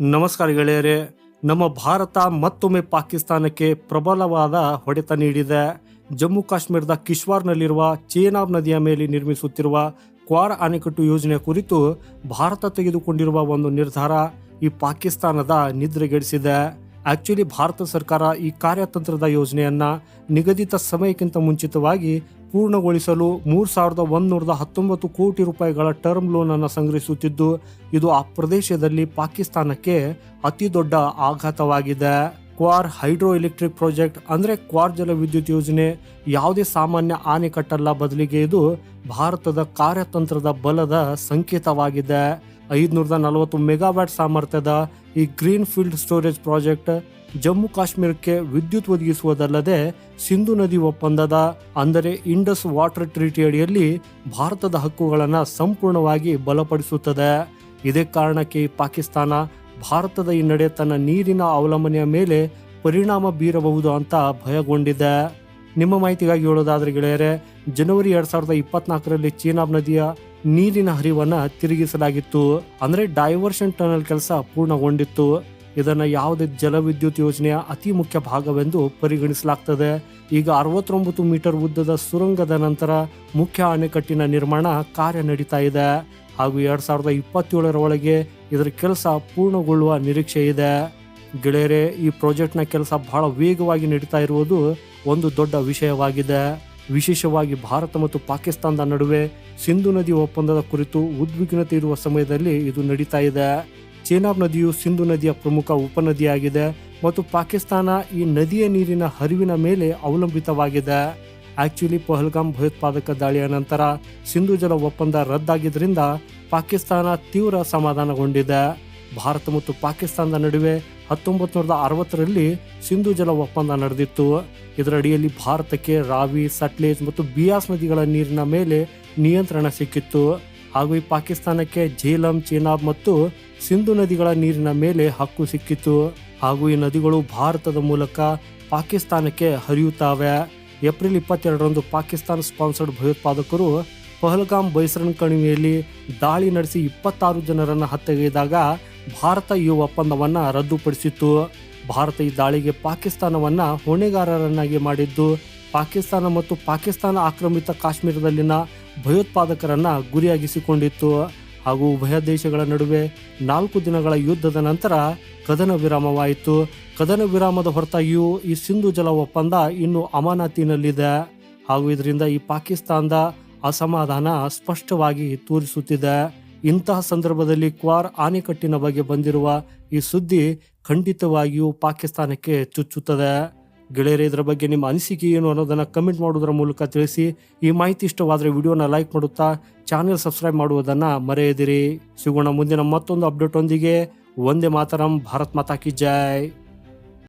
ನಮಸ್ಕಾರ ಗೆಳೆಯರೆ. ನಮ್ಮ ಭಾರತ ಮತ್ತೊಮ್ಮೆ ಪಾಕಿಸ್ತಾನಕ್ಕೆ ಪ್ರಬಲವಾದ ಹೊಡೆತ ನೀಡಿದೆ. ಜಮ್ಮು ಕಾಶ್ಮೀರದ ಕಿಶ್ವಾರ್ನಲ್ಲಿರುವ ಚೇನಾಬ್ ನದಿಯ ಮೇಲೆ ನಿರ್ಮಿಸುತ್ತಿರುವ ಕ್ವಾರ್ ಅಣೆಕಟ್ಟು ಯೋಜನೆ ಕುರಿತು ಭಾರತ ತೆಗೆದುಕೊಂಡಿರುವ ಒಂದು ನಿರ್ಧಾರ ಈ ಪಾಕಿಸ್ತಾನದ ನಿದ್ರೆಗೆಡಿಸಿದೆ ಆಕ್ಚುಲಿ ಭಾರತ ಸರ್ಕಾರ ಈ ಕಾರ್ಯತಂತ್ರದ ಯೋಜನೆಯನ್ನ ನಿಗದಿತ ಸಮಯಕ್ಕಿಂತ ಮುಂಚಿತವಾಗಿ ಪೂರ್ಣಗೊಳಿಸಲು ಮೂರು ಸಾವಿರದ ಒಂದೂರದ ಹತ್ತೊಂಬತ್ತು ಕೋಟಿ ರೂಪಾಯಿಗಳ ಟರ್ಮ್ ಲೋನ್ ಅನ್ನು ಸಂಗ್ರಹಿಸುತ್ತಿದ್ದು, ಇದು ಆ ಪ್ರದೇಶದಲ್ಲಿ ಪಾಕಿಸ್ತಾನಕ್ಕೆ ಅತಿ ದೊಡ್ಡ ಆಘಾತವಾಗಿದೆ. ಕ್ವಾರ್ ಹೈಡ್ರೋ ಎಲೆಕ್ಟ್ರಿಕ್ ಪ್ರಾಜೆಕ್ಟ್ ಅಂದರೆ ಕ್ವಾರ್ ಜಲ ವಿದ್ಯುತ್ ಯೋಜನೆ ಯಾವುದೇ ಸಾಮಾನ್ಯ ಆಣೆಕಟ್ಟಲ್ಲ ಬದಲಿಗೆ ಇದು ಭಾರತದ ಕಾರ್ಯತಂತ್ರದ ಬಲದ ಸಂಕೇತವಾಗಿದೆ. ಐದುನೂರದ ನಲವತ್ತು ಮೆಗಾವ್ಯಾಟ್ ಸಾಮರ್ಥ್ಯದ ಈ green field storage project Jammu ಕಾಶ್ಮೀರಕ್ಕೆ ವಿದ್ಯುತ್ ಒದಗಿಸುವುದಲ್ಲದೆ ಸಿಂಧು ನದಿ ಒಪ್ಪಂದದ ಅಂದರೆ ಇಂಡಸ್ ವಾಟರ್ ಟ್ರೀಟಿ ಅಡಿಯಲ್ಲಿ ಭಾರತದ ಹಕ್ಕುಗಳನ್ನು ಸಂಪೂರ್ಣವಾಗಿ ಬಲಪಡಿಸುತ್ತದೆ. ಇದೇ ಕಾರಣಕ್ಕೆ ಪಾಕಿಸ್ತಾನ ಭಾರತದ ಈ ನಡೆ ತನ್ನ ನೀರಿನ ಅವಲಂಬನೆಯ ಮೇಲೆ ಪರಿಣಾಮ ಬೀರಬಹುದು ಅಂತ ಭಯಗೊಂಡಿದೆ. ನಿಮ್ಮ ಮಾಹಿತಿಗಾಗಿ ಹೇಳೋದಾದ್ರೆ ಗೆಳೆಯರೆ, ಜನವರಿ ಎರಡ್ ಸಾವಿರದ ಇಪ್ಪತ್ನಾಲ್ಕರಲ್ಲಿ ಚೀನಾಬ್ ನದಿಯ ನೀರಿನ ಹರಿವನ್ನ ತಿರುಗಿಸಲಾಗಿತ್ತು. ಅಂದ್ರೆ ಡೈವರ್ಷನ್ ಟನಲ್ ಕೆಲಸ ಪೂರ್ಣಗೊಂಡಿತ್ತು. ಇದನ್ನ ಯಾವುದೇ ಜಲವಿದ್ಯುತ್ ಯೋಜನೆಯ ಅತಿ ಮುಖ್ಯ ಭಾಗವೆಂದು ಪರಿಗಣಿಸಲಾಗ್ತದೆ. ಈಗ ಅರವತ್ತೊಂಬತ್ತು ಮೀಟರ್ ಉದ್ದದ ಸುರಂಗದ ನಂತರ ಮುಖ್ಯ ಅಣೆಕಟ್ಟಿನ ನಿರ್ಮಾಣ ಕಾರ್ಯ ನಡೀತಾ ಇದೆ. ಹಾಗೂ ಎರಡ್ ಸಾವಿರದ ಇಪ್ಪತ್ತೇಳರ ಒಳಗೆ ಇದರ ಕೆಲಸ ಪೂರ್ಣಗೊಳ್ಳುವ ನಿರೀಕ್ಷೆ ಇದೆ. ಗೆಳೆಯರೆ, ಈ ಪ್ರಾಜೆಕ್ಟ್ನ ಕೆಲಸ ಬಹಳ ವೇಗವಾಗಿ ನಡೀತಾ ಇರುವುದು ಒಂದು ದೊಡ್ಡ ವಿಷಯವಾಗಿದೆ. ವಿಶೇಷವಾಗಿ ಭಾರತ ಮತ್ತು ಪಾಕಿಸ್ತಾನದ ನಡುವೆ ಸಿಂಧು ನದಿ ಒಪ್ಪಂದದ ಕುರಿತು ಉದ್ವಿಗ್ನತೆ ಇರುವ ಸಮಯದಲ್ಲಿ ಇದು ನಡೀತಾ ಇದೆ. ಚೇನಾಬ್ ನದಿಯು ಸಿಂಧು ನದಿಯ ಪ್ರಮುಖ ಉಪನದಿಯಾಗಿದೆ ಮತ್ತು ಪಾಕಿಸ್ತಾನ ಈ ನದಿಯ ನೀರಿನ ಹರಿವಿನ ಮೇಲೆ ಅವಲಂಬಿತವಾಗಿದೆ. ಆಕ್ಚುಲಿ ಪಹಲ್ಗಾಮ್ ಭಯೋತ್ಪಾದಕ ದಾಳಿಯ ನಂತರ ಸಿಂಧು ಜಲ ಒಪ್ಪಂದ ರದ್ದಾಗಿದ್ದರಿಂದ ಪಾಕಿಸ್ತಾನ ತೀವ್ರ ಸಮಾಧಾನಗೊಂಡಿದೆ. ಭಾರತ ಮತ್ತು ಪಾಕಿಸ್ತಾನದ ನಡುವೆ ಹತ್ತೊಂಬತ್ತು ನೂರದ ಅರವತ್ತರಲ್ಲಿ ಸಿಂಧು ಜಲ ಒಪ್ಪಂದ ನಡೆದಿತ್ತು. ಇದರ ಅಡಿಯಲ್ಲಿ ಭಾರತಕ್ಕೆ ರಾವಿ, ಸಟ್ಲೇಜ್ ಮತ್ತು ಬಿಯಾಸ್ ನದಿಗಳ ನೀರಿನ ಮೇಲೆ ನಿಯಂತ್ರಣ ಸಿಕ್ಕಿತ್ತು. ಹಾಗೂ ಈ ಪಾಕಿಸ್ತಾನಕ್ಕೆ ಝೇಲಂ, ಚೀನಾಬ್ ಮತ್ತು ಸಿಂಧು ನದಿಗಳ ನೀರಿನ ಮೇಲೆ ಹಕ್ಕು ಸಿಕ್ಕಿತ್ತು. ಹಾಗೂ ಈ ನದಿಗಳು ಭಾರತದ ಮೂಲಕ ಪಾಕಿಸ್ತಾನಕ್ಕೆ ಹರಿಯುತ್ತವೆ. ಏಪ್ರಿಲ್ ಇಪ್ಪತ್ತೆರಡರಂದು ಪಾಕಿಸ್ತಾನ ಸ್ಪಾನ್ಸರ್ಡ್ ಭಯೋತ್ಪಾದಕರು ಪಹಲ್ಗಾಮ್ ಬೈಸರನ್ ಕಣಿವೆಯಲ್ಲಿ ದಾಳಿ ನಡೆಸಿ ಇಪ್ಪತ್ತಾರು ಜನರನ್ನು ಹತ್ಯೆಗೈದಾಗ ಭಾರತ ಈ ಒಪ್ಪಂದವನ್ನು ರದ್ದುಪಡಿಸಿತ್ತು. ಭಾರತ ಈ ದಾಳಿಗೆ ಪಾಕಿಸ್ತಾನವನ್ನು ಹೊಣೆಗಾರರನ್ನಾಗಿ ಮಾಡಿದ್ದು, ಪಾಕಿಸ್ತಾನ ಮತ್ತು ಪಾಕಿಸ್ತಾನ ಆಕ್ರಮಿತ ಕಾಶ್ಮೀರದಲ್ಲಿನ ಭಯೋತ್ಪಾದಕರನ್ನು ಗುರಿಯಾಗಿಸಿಕೊಂಡಿತ್ತು. ಹಾಗೂ ಉಭಯ ದೇಶಗಳ ನಡುವೆ ನಾಲ್ಕು ದಿನಗಳ ಯುದ್ಧದ ನಂತರ ಕದನ ವಿರಾಮವಾಯಿತು. ಕದನ ವಿರಾಮದ ಹೊರತಾಗಿಯೂ ಈ ಸಿಂಧು ಜಲ ಒಪ್ಪಂದ ಇನ್ನೂ ಅಮಾನತಿನಲ್ಲಿದೆ ಹಾಗೂ ಇದರಿಂದ ಈ ಪಾಕಿಸ್ತಾನದ ಅಸಮಾಧಾನ ಸ್ಪಷ್ಟವಾಗಿ ತೋರಿಸುತ್ತಿದೆ. ಇಂತಹ ಸಂದರ್ಭದಲ್ಲಿ ಕ್ವಾರ್ ಆಣೆಕಟ್ಟಿನ ಬಗ್ಗೆ ಬಂದಿರುವ ಈ ಸುದ್ದಿ ಖಂಡಿತವಾಗಿಯೂ ಪಾಕಿಸ್ತಾನಕ್ಕೆ ಚುಚ್ಚುತ್ತದೆ. ಗೆಳೆಯರೆ, ಇದರ ಬಗ್ಗೆ ನಿಮ್ಮ ಅನಿಸಿಕೆ ಏನು ಅನ್ನೋದನ್ನು ಕಮೆಂಟ್ ಮಾಡೋದರ ಮೂಲಕ ತಿಳಿಸಿ. ಈ ಮಾಹಿತಿ ಇಷ್ಟವಾದರೆ ವಿಡಿಯೋನ ಲೈಕ್ ಮಾಡುತ್ತಾ ಚಾನೆಲ್ ಸಬ್ಸ್ಕ್ರೈಬ್ ಮಾಡುವುದನ್ನು ಮರೆಯದಿರಿ. ಸಿಗೋಣ ಮುಂದಿನ ಮತ್ತೊಂದು ಅಪ್ಡೇಟ್ ಒಂದಿಗೆ. ಒಂದೇ ಮಾತರಂ, ಭಾರತ್ ಮಾತಾ ಕಿ ಜೈ.